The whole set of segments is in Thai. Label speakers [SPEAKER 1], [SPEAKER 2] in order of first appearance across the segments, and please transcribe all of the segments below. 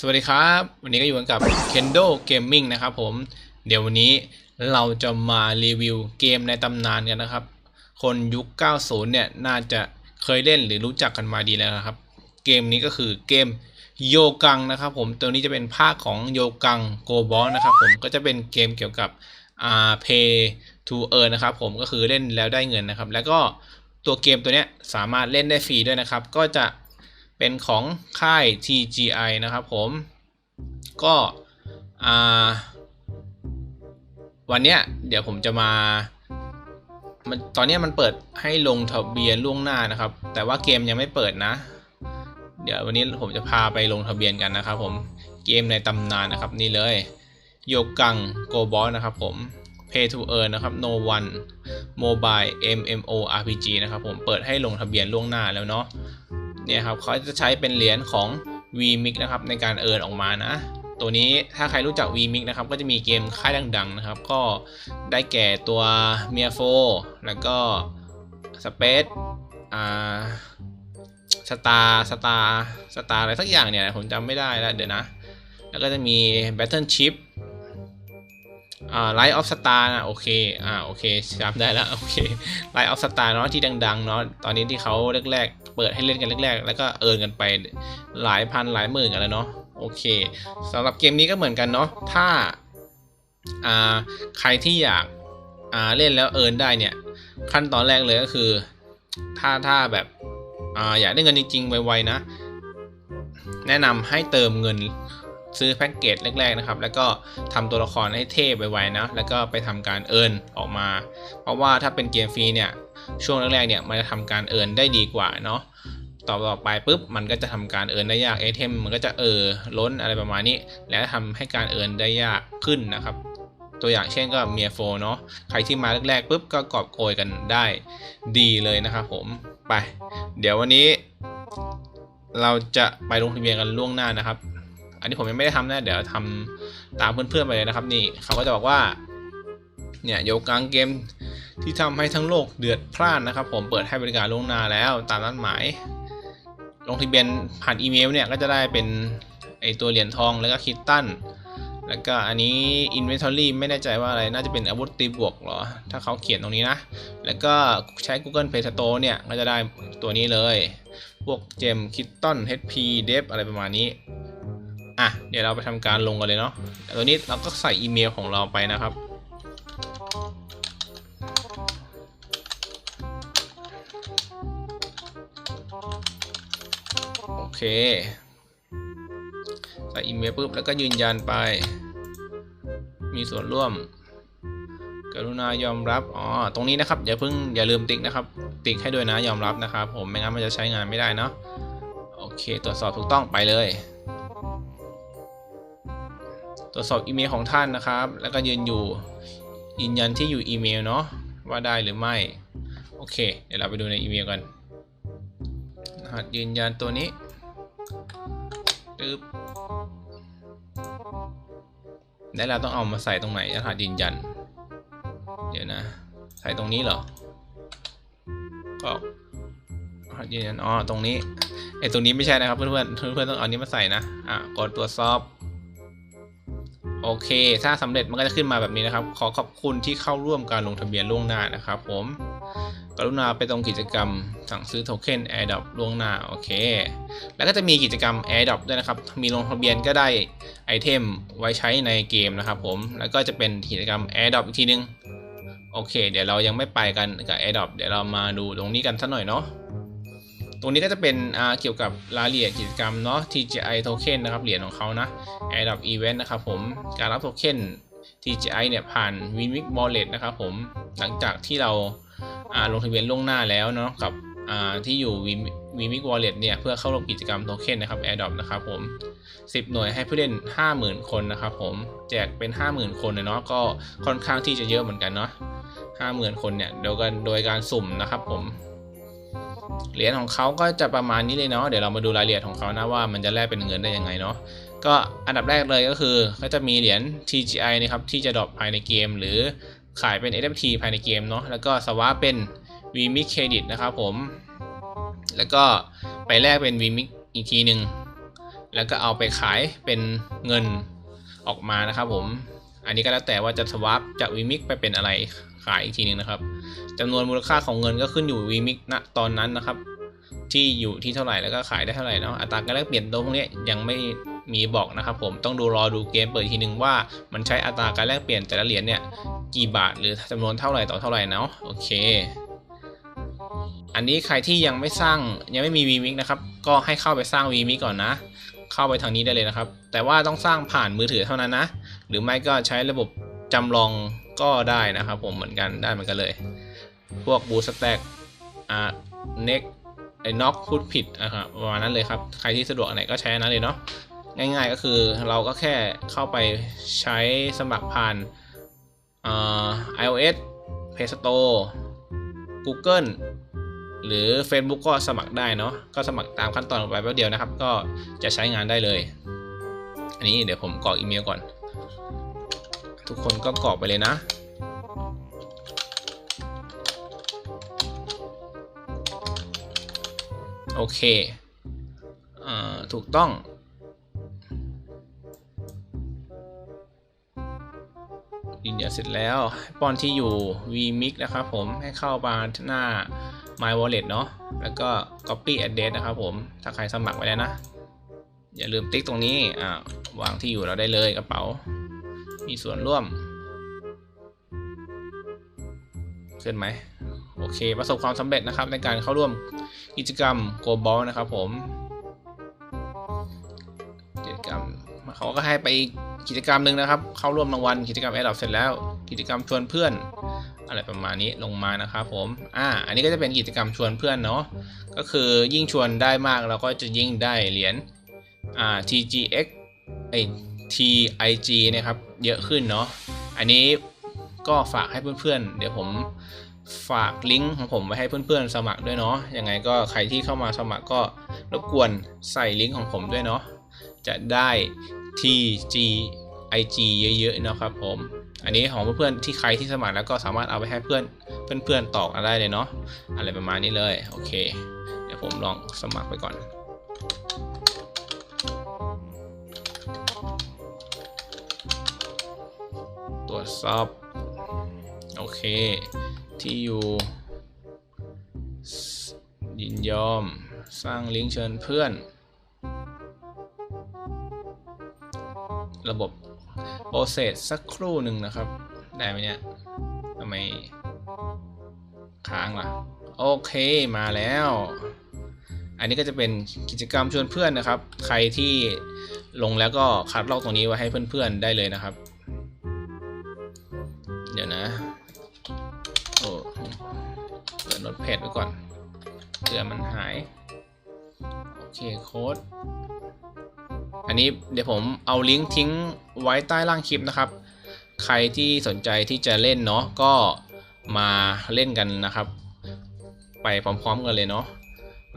[SPEAKER 1] สวัสดีครับ วันนี้ก็อยู่กันกับ Kendo Gaming นะครับผม เดี๋ยววันนี้เราจะมารีวิวเกมในตำนานกันนะครับ คนยุค 90 เนี่ย น่าจะเคยเล่นหรือรู้จักกันมาดีแล้วนะครับ เกมนี้ก็คือเกมโยกังนะครับผม ตัวนี้จะเป็นภาคของโยกังโกบอสนะครับผม ก็จะเป็นเกมเกี่ยวกับอ่า pay to earn นะครับผม ก็คือเล่นแล้วได้เงินนะครับ แล้วก็ตัวเกมตัวเนี้ยสามารถเล่นได้ฟรีด้วยนะครับ ก็จะ เป็นของค่าย TGI นะครับผมก็วันเนี้ยเดี๋ยวผมจะมามันตอนนี้มันเปิดให้ลงทะเบียนล่วงหน้านะครับ แต่ว่าเกมยังไม่เปิดนะ เดี๋ยววันนี้ผมจะพาไปลงทะเบียนกันนะครับ ผมเกมในตำนานนะครับนี่เลยโยกังโกบอสนะครับผม Pay to Earn นะครับ No One Mobile MMO RPG นะครับผมเปิดให้ลงทะเบียนล่วงหน้าแล้วเนาะ เนี่ยครับเขาจะใช้เป็นเหรียญของ VMix นะครับในการเอิร์นออกมานะ ตัวนี้ถ้าใครรู้จัก VMix นะครับก็จะมีเกมค่ายดังๆนะครับ ก็ได้แก่ตัวเมียโฟแล้วก็สเปซอ่าสตาร์สตาร์สตาร์อะไรสักอย่างเนี่ยผมจำไม่ได้แล้วเดี๋ยวนะ แล้วก็จะมี Battle Chip อ่า Light of Star นะโอเคอ่าโอเคจำได้แล้วโอเค Light of Star เนาะที่ดังๆเนาะตอนนี้ที่เขาแรก เปิดให้เล่นกันแรกๆ แล้วก็เอินกันไปหลายพันหลายหมื่นกันแล้วเนาะโอเคสำหรับเกมนี้ก็เหมือนกันเนาะถ้าอ่าใครที่อยากอ่าเล่นแล้วเอินได้เนี่ย ขั้นตอนแรกเลยก็คือ ถ้าถ้าแบบอ่าอยากได้เงินจริงๆไวๆนะ แนะนำให้เติมเงิน ซื้อแพ็กเกจแรกๆนะครับ แล้วก็ทำตัวละครให้เท่ไวๆนะ แล้วก็ไปทำการเอินออกมา เพราะว่าถ้าเป็นเกมฟรีเนี่ยช่วงแรกๆเนี่ยมันจะทำการเอินได้ดีกว่าเนาะต่อต่อไปปุ๊บมันก็จะทำการเอินได้ยากไอเทมมันก็จะเออล้นอะไรประมาณนี้ แล้วทำให้การเอินได้ยากขึ้นนะครับ ตัวอย่างเช่นก็เมียโฟเนาะใครที่มาแรกๆปุ๊บก็กอบโกยกันได้ดีเลยนะครับผมไป เดี๋ยววันนี้ เราจะไปลงทะเบียนกันล่วงหน้านะครับ อันนี้ผมยังไม่ได้ทำนะ เดี๋ยวทำตามเพื่อนๆไปเลยนะครับ นี่เขาก็จะบอกว่า เนี่ยโยกังเกมที่ทำให้ทั้งโลกเดือดพล่านนะครับ ผมเปิดให้บริการล่วงหน้าแล้ว ตามนัดหมาย ลงทะเบียนผ่านอีเมลเนี่ยก็จะได้เป็นไอตัวเหรียญทองแล้วก็คิตตันแล้วก็อันนี้ Inventory ไม่แน่ใจว่าอะไร น่าจะเป็นอาวุธตีบวกหรอ ถ้าเขาเขียนตรงนี้นะ แล้วก็ใช้ Google Play Store เนี่ย ก็จะได้ตัวนี้เลย พวกเจมคิตตัน HP d e v อะไรประมาณนี้ อะ เดี๋ยวเราไปทำการลงกันเลยเนาะตัวนี้เราก็ใส่อีเมลของเราไปนะครับ โอเค ใส่อีเมลปุ๊บแล้วก็ยืนยันไป มีส่วนร่วม กรุณายอมรับ อ๋อ ตรงนี้นะครับ อย่าเพิ่งอย่าลืมติ๊กนะครับ ติ๊กให้ด้วยนะยอมรับนะครับ ผมไม่งั้นมันจะใช้งานไม่ได้เนาะ โอเค ตรวจสอบถูกต้องไปเลย ตรวจสอบอีเมลของท่านนะครับ แล้วก็ยืนอยู่ยืนยันที่อยู่อีเมลเนาะว่าได้หรือไม่ โอเค เดี๋ยวเราไปดูในอีเมลกันรหัสยืนยันตัวนี้ปึ๊บแล้วเราต้องเอามาใส่ตรงไหนรหัสยืนยัน เดี๋ยวนะ ใส่ตรงนี้เหรอ ก็รหัสยืนยัน อ๋อ ตรงนี้ไอ้ตรงนี้ไม่ใช่นะครับเพื่อนๆ เพื่อนๆต้องเอานี้มาใส่นะ อะ กดตรวจสอบ โอเค ถ้าสำเร็จมันก็จะขึ้นมาแบบนี้นะครับ ขอขอบคุณที่เข้าร่วมการลงทะเบียนล่วงหน้านะครับผม กรุณาไปตรงกิจกรรมสั่งซื้อโทเค็น AirDrop ล่วงหน้า โอเค แล้วก็จะมีกิจกรรม AirDrop ด้วยนะครับ มีลงทะเบียนก็ได้ไอเทมไว้ใช้ในเกมนะครับผม แล้วก็จะเป็นกิจกรรม AirDrop อีกทีนึง โอเค เดี๋ยวเรายังไม่ไปกันกับ AirDrop เดี๋ยวเรามาดูตรงนี้กันสักหน่อยเนาะ ตรงนี้ก็จะเป็นเกี่ยวกับรายละเอียดกิจกรรมเนาะ TGI Token นะครับ เหรียญของเขานะ AirDrop Event นะครับผม การรับโทเค็น TGI เนี่ยผ่าน Winmix Wallet นะครับผม หลังจากที่เราลงทะเบียนล่วงหน้าแล้วเนาะกับที่อยู่ Winmix Wallet เนี่ยเพื่อเข้าร่วมกิจกรรมโทเค็นนะครับ AirDrop นะครับผม 10 หน่วยให้ผู้เล่น 50,000 คนนะครับผม แจกเป็น 50,000 คนเลยเนาะ ก็ค่อนข้างที่จะเยอะเหมือนกันเนาะ50,000 คนเนี่ย โดยการโดยการสุ่มนะครับผม เหรียญของเขาก็จะประมาณนี้เลยเนาะเดี๋ยวเรามาดูรายละเอียดของเขานะว่ามันจะแลกเป็นเงินได้ยังไงเนาะก็อันดับแรกเลยก็คือก็จะมีเหรียญ TGI นะครับที่จะดรอปภายในเกม หรือขายเป็น NFT ภายในเกมเนาะแล้วก็สวาเป็น VMix Credit นะครับผม แล้วก็ไปแลกเป็น VMix อีกทีหนึ่งแล้วก็เอาไปขายเป็นเงินออกมานะครับผม อันนี้ก็แล้วแต่ว่าจะสว a ปจากวีมิกไปเป็นอะไรายอีกทีหนึงนะครับจำนวนมูลค่าของเงินก็ขึ้นอยู่วีมิกณตอนนั้นนะครับ ที่อยู่ที่เท่าไหร่แล้วก็ขายได้เท่าไหร่เนาะอัตราการแลกเปลี่ยนตัวพวกนี้ยังไม่มีบอกนะครับ ผมต้องดูรอดูเกมเปิดทีหนึงว่ามันใช้อัตราการแลกเปลี่ยนแต่ละเหรียญเนี่ยกี่บาทหรือจำนวนเท่าไหร่ต่อเท่าไหร่เนาะโอเค อันนี้ใครที่ยังไม่สร้างยังไม่มี vmix นะครับก็ให้เข้าไปสร้าง vmix ก่อนนะ เข้าไปทางนี้ได้เลยนะครับ แต่ว่าต้องสร้างผ่านมือถือเท่านั้นนะ หรือไม่ก็ใช้ระบบ จำลองก็ได้นะครับผมเหมือนกันได้เหมือนกันเลย พวกบูสแต็กอ่าเน็กไอ้น็อกพูดผิดนะครับประมาณนั้นเลยครับ ใครที่สะดวกไหนก็ใช้อนนั้นเลยเนาะง่ายๆก็คือเราก็แค่เข้าไปใช้สมัครผ่านอ่า iOS Play Store Google หรือ Facebook ก็สมัครได้เนาะก็สมัครตามขั้นตอนไปแป๊บเดียวนะครับ ก็จะใช้งานได้เลย อันนี้เดี๋ยวผมกรอกอีเมลก่อน ทุกคนก็กรอกไปเลยนะ โอเคอถูกต้องยืนยันเสร็จแล้วป้อนที่อยู่ vmix นะครับผมให้เข้ามาหน้า my wallet เนาะแล้วก็ copy address นะครับผม ถ้าใครสมัครไว้แล้วนะ อย่าลืมติ๊กตรงนี้ อ่าวางที่อยู่เราได้เลยกระเป๋า มีส่วนร่วม ขึ้นไหม โอเค ประสบความสำเร็จนะครับในการเข้าร่วมกิจกรรม Go Ball นะครับผมกิจกรรมเขาก็ให้ไปกิจกรรมหนึ่งนะครับ เข้าร่วมรางวัลกิจกรรมแอดดอปเสร็จแล้ว กิจกรรมชวนเพื่อน อะไรประมาณนี้ลงมานะครับผมอ่าอันนี้ก็จะเป็นกิจกรรมชวนเพื่อนเนาะก็คือยิ่งชวนได้มากเราก็จะยิ่งได้เหรียญอ่า TGX ไอ TIG นะครับ เยอะขึ้นเนาะอันนี้ก็ฝากให้เพื่อนๆ เดี๋ยวผมฝากลิงก์ของผมไว้ให้เพื่อนๆ สมัครด้วยเนาะยังไงก็ใครที่เข้ามาสมัครก็รบกวนใส่ลิงก์ของผมด้วยเนาะจะได้ TG IG เยอะๆนะครับผม อันนี้ของเพื่อนๆที่ใครที่สมัครแล้วก็สามารถเอาไปให้เพื่อนเพื่อนๆตอกันได้เลยเนาะอะไรประมาณนี้เลย โอเค เดี๋ยวผมลองสมัครไปก่อน วจสอบ โอเค ที่อยู่ ยินยอม สร้างลิงก์เชิญเพื่อน ระบบโปรเซสสักครู่หนึ่งนะครับ ได้ไหมเนี่ยทำไมค้างล่ะ โอเคมาแล้ว อันนี้ก็จะเป็นกิจกรรมชวนเพื่อนนะครับ ใครที่ลงแล้วก็คัดลอกตรงนี้ไว้ให้เพื่อนๆได้เลยนะครับ ดโน้ตแพดไว้ก่อนเผื่อมันหาย โอเคโค้ด อันนี้เดี๋ยวผมเอาลิงก์ทิ้งไว้ใต้ล่างคลิปนะครับ ใครที่สนใจที่จะเล่นเนาะก็มาเล่นกันนะครับ ไปพร้อมๆกันเลยเนาะ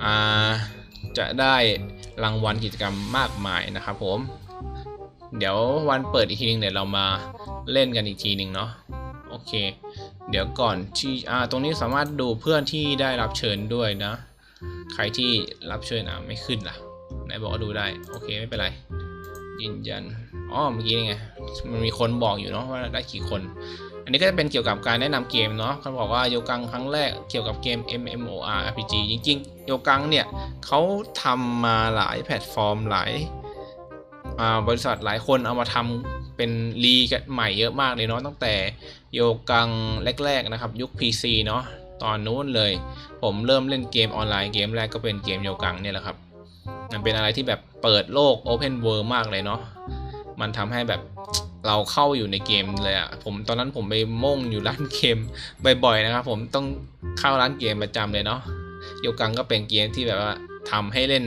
[SPEAKER 1] อ่าจะได้รางวัลกิจกรรมมากมายนะครับผม เดี๋ยววันเปิดอีกทีนึงเดี๋ยวเรามาเล่นกันอีกทีหนึ่งเนาะโอเค เดี๋ยวก่อนที่อ่าตรงนี้สามารถดูเพื่อนที่ได้รับเชิญด้วยนะ ใครที่รับเชิญอะไม่ขึ้นล่ะไหนบอกว่าดูได้ โอเคไม่เป็นไร ยืนยันอ๋อเมื่อกี้ไงมันมีคนบอกอยู่เนาะว่าได้กี่คน อันนี้ก็จะเป็นเกี่ยวกับการแนะนำเกมเนาะเขาบอกว่าโยกังครั้งแรกเกี่ยวกับเกม MMORPG จริงๆ โยกังเนี่ยเขาทำมาหลายแพลตฟอร์มหลายบริษัทหลายคนเอามาทำ เป็นรีกใหม่เยอะมากเลยเนาะตั้งแต่โยกังแรกๆนะครับยุค PC เนาะตอนนู้นเลย ผมเริ่มเล่นเกมออนไลน์เกมแรกก็เป็นเกมโยกังเนี่ยแหละครับมันเป็นอะไรที่แบบเปิดโลก Open World มากเลยเนาะมันทำให้แบบเราเข้าอยู่ในเกมเลยอะผมตอนนั้นผมไปม่งอยู่ร้านเกมบ่อยๆนะครับ ผมต้องเข้าร้านเกมประจำเลยเนาะโยกังก็เป็นเกมที่แบบว่าทำให้เล่น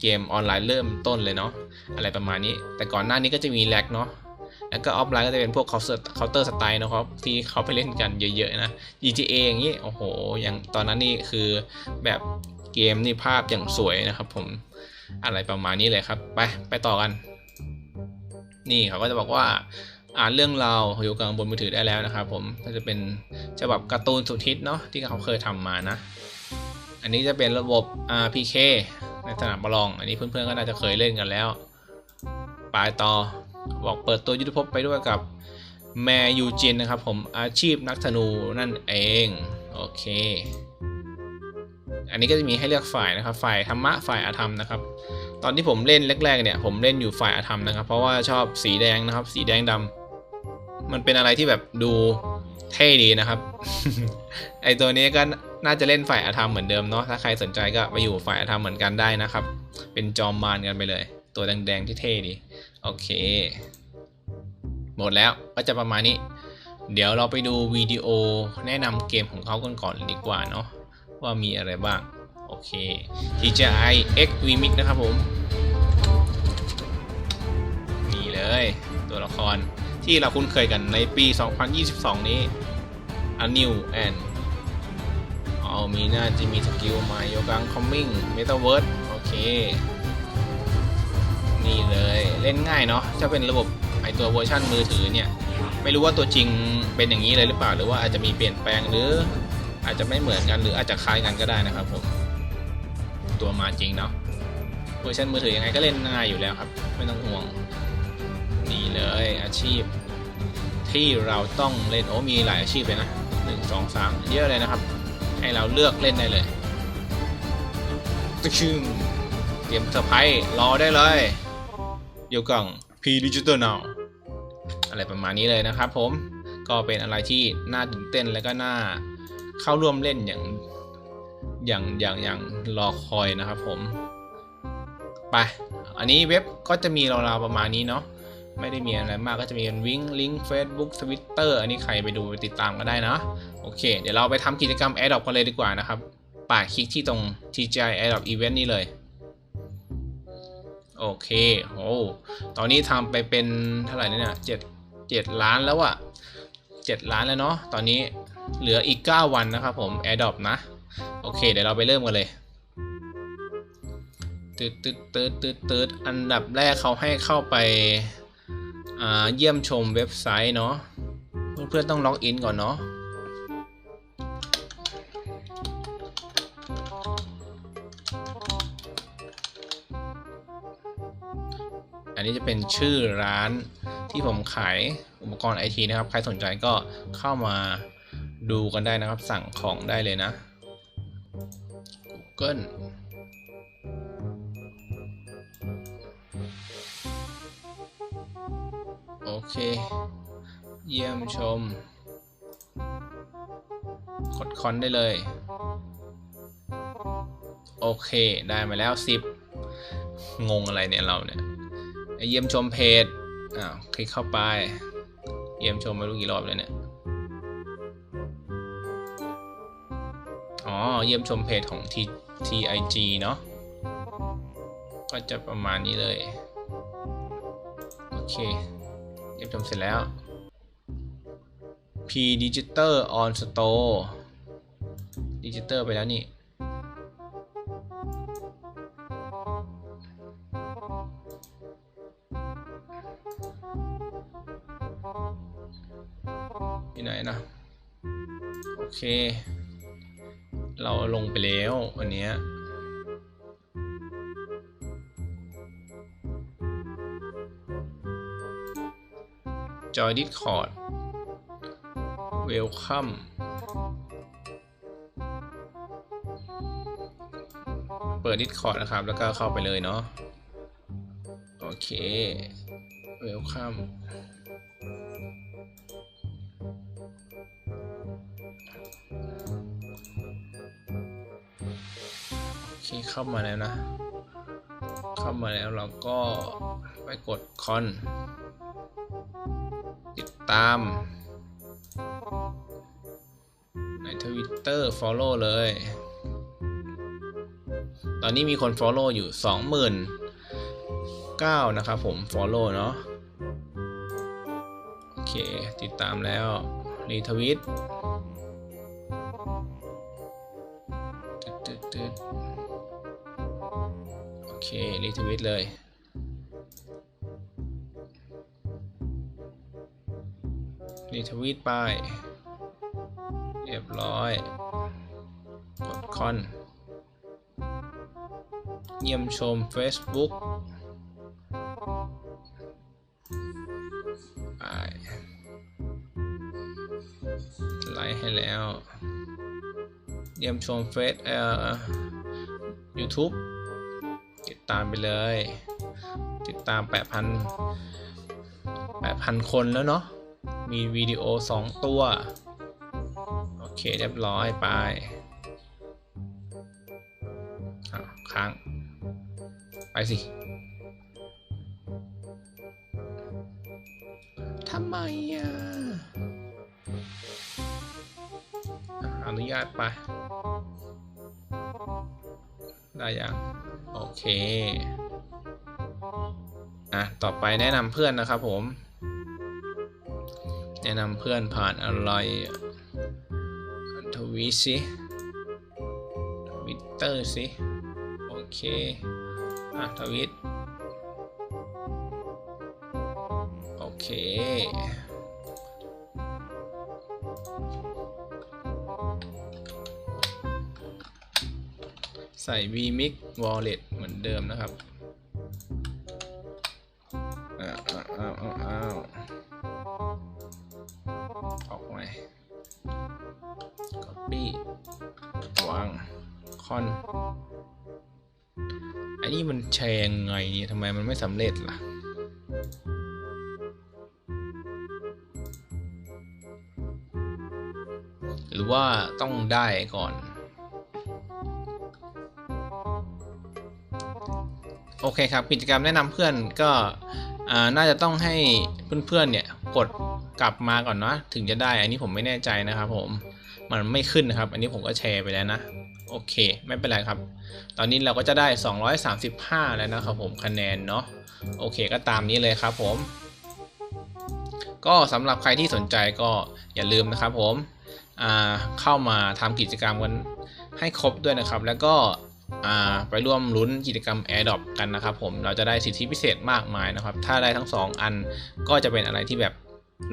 [SPEAKER 1] เกมออนไลน์เริ่มต้นเลยเนาะอะไรประมาณนี้ แต่ก่อนหน้านี้ก็จะมีแลกเนาะ แล้วก็ออฟไลน์ก็จะเป็นพวกเคาน์เตอร์เคาน์เตอร์สไตล์นะครับ ที่เขาไปเล่นกันเยอะๆนะ GTA อย่างนี้ โอ้โห อย่างตอนนั้นนี่คือแบบเกมนี่ภาพอย่างสวยนะครับผมอะไรประมาณนี้เลยครับ ไป ไปต่อกัน นี่เขาก็จะบอกว่าอ่านเรื่องราวโยกังบนมือถือได้แล้วนะครับผมก็จะเป็นฉบับการ์ตูนสุดฮิตเนาะที่เขาเคยทำมานะ อันนี้จะเป็นระบบ RPK ในสนามประลอง อันนี้เพื่อนๆก็น่าจะเคยเล่นกันแล้ว ปลายต่อ บอกเปิดตัวยุทธภพไปด้วยกับแมยูจินนะครับผมอาชีพนักธนูนั่นเอง โอเค อันนี้ก็จะมีให้เลือกฝ่ายนะครับ ฝ่ายธรรมะฝ่ายอาธรรมนะครับ ตอนที่ผมเล่นแรกๆเนี่ยผมเล่นอยู่ฝ่ายอาธรรมนะครับ เพราะว่าชอบสีแดงนะครับ สีแดงดำมันเป็นอะไรที่แบบดูเท่ดีนะครับ ไอตัวนี้ก็น่าจะเล่นฝ่ายอาธรรมเหมือนเดิมเนาะถ้าใครสนใจก็ไปอยู่ฝ่ายอาธรรมเหมือนกันได้นะครับ เป็นจอมมารกันไปเลย ตัวแดงๆที่เท่ดีโอเค หมดแล้วก็จะประมาณนี้ เดี๋ยวเราไปดูวิดีโอแนะนำเกมของเขากันก่อนดีกว่าเนาะว่ามีอะไรบ้าง โอเค DJI X VMix นะครับผม นี่เลยตัวละครที่เราคุ้นเคยกันในปี 2022 นี้ a new and เอามีน่าจะมีสกิลม่โยกังคอมมิ่งเมตาเวิร์ดโอเค ล่นง่ายเนาะถ้าเป็นระบบไอตัวเวอร์ชันมือถือเนี่ย ไม่รู้ว่าตัวจริงเป็นอย่างนี้เลยหรือเปล่า หรือว่าอาจจะมีเปลี่ยนแปลงหรือ อาจจะไม่เหมือนกันหรืออาจจะคล้ายกันก็ได้นะครับผมตัวมาจริงเนาะเวอร์ชันมือถือยังไงก็เล่นง่ายอยู่แล้วครับ ไม่ต้องห่วงนี่เลยอาชีพ ที่เราต้องเล่นโอ้มีหลายอาชีพเลยนะหนึ่งสองสามเยอะเลยนะครับ ให้เราเลือกเล่นได้เลยตึ๊กชึ่งเตรียมเซอร์ไพรส์รอได้เลย โยกัง P Digital Now อะไรประมาณนี้เลยนะครับผมก็เป็นอะไรที่น่าตื่นเต้นและก็น่าเข้าร่วมเล่นอย่างอย่างอย่างอย่างรอคอยนะครับผมไปอันนี้เว็บก็จะมีราวๆประมาณนี้เนาะไม่ได้มีอะไรมากก็จะมีวิงลิงก์เฟซบุ๊กทวิตเตอร์อันนี้ใครไปดูไปติดตามก็ได้นะโอเค เดี๋ยวเราไปทำกิจกรรม AirDrop กันเลยดีกว่านะครับ ป่าคลิกที่ตรง TGI AirDrop Event นี่เลย โอเคโอ้ตอนนี้ทำไปเป็นเท่าไหร่เนี่ยเจ็ดเจ็ดล้านแล้วอะเจ็ดล้านแล้วเนาะ ตอนนี้เหลืออีก 9 วันนะครับผม AirDrop นะ โอเค เดี๋ยวเราไปเริ่มกันเลยตืดตืดตืดตืดตืดอันดับแรกเขาให้เข้าไปเยี่ยมชมเว็บไซต์เนาะ เพื่อนๆต้องล็อกอินก่อนเนาะ อันนี้จะเป็นชื่อร้านที่ผมขายอุปกรณ์ไอทีนะครับ ใครสนใจก็เข้ามาดูกันได้นะครับ สั่งของได้เลยนะ Google โอเค เยี่ยมชม กดคอนได้เลย โอเค ได้มาแล้ว 10 งงอะไรเนี่ยเราเนี่ย เยี่ยมชมเพจอ้าวคลิกเข้าไป เยี่ยมชมไม่รู้กี่รอบเลยเนี่ยอ๋อเยี่ยมชมเพจของ T TIG เนาะก็จะประมาณนี้เลยโอเค เยี่ยมชมเสร็จแล้ว P Digital on Store Digital ไปแล้วนี่ นนะโอเค เราลงไปแล้วอันเนี้ยจอย Discord Welcome เปิด Discord นะครับ แล้วก็เข้าไปเลยเนาะ โอเค Welcome โอเค เข้ามาแล้วนะ เข้ามาแล้วเราก็ไปกดคอน ติดตาม ในทวิตเตอร์ follow เลย ตอนนี้มีคน follow อยู่ 29,000นะครับผม follow เนาะ โอเค ติดตามแล้ว รีทวิต เครีทวิตเลยรีทวิตไป เรียบร้อย กดคอน เยี่ยมชม Facebook ไปไลค์ให้แล้ว เยี่ยมชมเฟซเอ่อ YouTube ตามไปเลย ติดตาม 8,000 8,000 คนแล้วเนาะ มีวิดีโอ 2 ตัว โอเคเรียบร้อยไปค้าง ไปสิ ทำไมอะอะอนุญาตไป ได้ยังโอเคอะต่อไปแนะนำเพื่อนนะครับผม แนะนำเพื่อนผ่านอะไรอะทวีตสิทวิตเตอร์สิโอเคอะทวิตโอเค ใส่ vmix wallet เหมือนเดิมนะครับอ้าวอ้าวอ้าวอ้าวอออกไหม copy วางคอนอันนี้มันแชร์ยังไงเนี่ยทำไมมันไม่สำเร็จล่ะหรือว่าต้องได้ก่อน โอเคครับ กิจกรรมแนะนำเพื่อนก็น่าจะต้องให้เพื่อนๆเนี่ยกดกลับมาก่อนนะถึงจะได้ อันนี้ผมไม่แน่ใจนะครับผมมันไม่ขึ้นนะครับ อันนี้ผมก็แชร์ไปแล้วนะ โอเค ไม่เป็นไรครับ ตอนนี้เราก็จะได้ 235 แล้วนะครับผมคะแนนเนาะโอเคก็ตามนี้เลยครับผม ก็สำหรับใครที่สนใจก็อย่าลืมนะครับผมเข้ามาทำกิจกรรมกันให้ครบด้วยนะครับ แล้วก็ ไปร่วมลุ้นกิจกรรม AirDrop กันนะครับผมเราจะได้สิทธิพิเศษมากมายนะครับ ถ้าได้ทั้ง 2 อันก็จะเป็นอะไรที่แบบ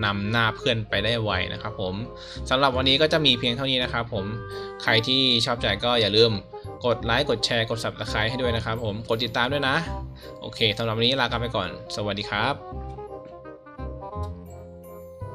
[SPEAKER 1] นำหน้าเพื่อนไปได้ไวนะครับผมสำหรับวันนี้ก็จะมีเพียงเท่านี้นะครับผมใครที่ชอบใจก็อย่าลืมกดไลค์กดแชร์กด subscribe ให้ด้วยนะครับผมกดติดตามด้วยนะ โอเคสำหรับวันนี้ลากันไปก่อน สวัสดีครับ